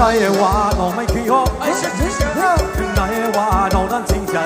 ในว่าน้องไม่ขี้หกถึงในว่าน้องนั้นจริงใจ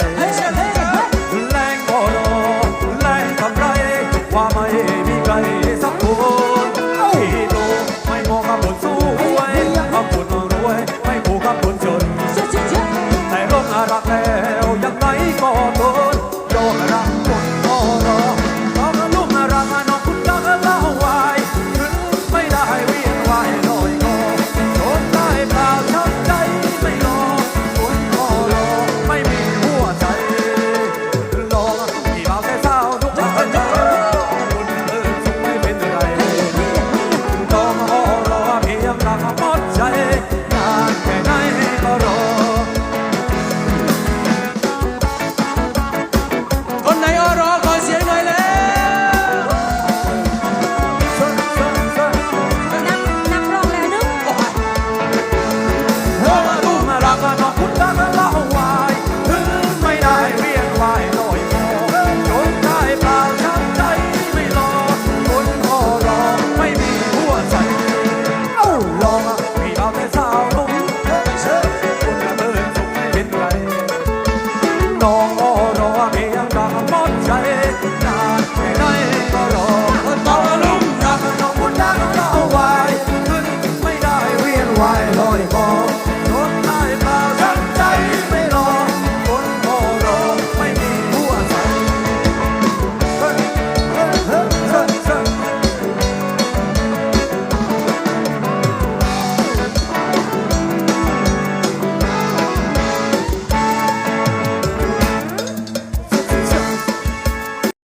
moja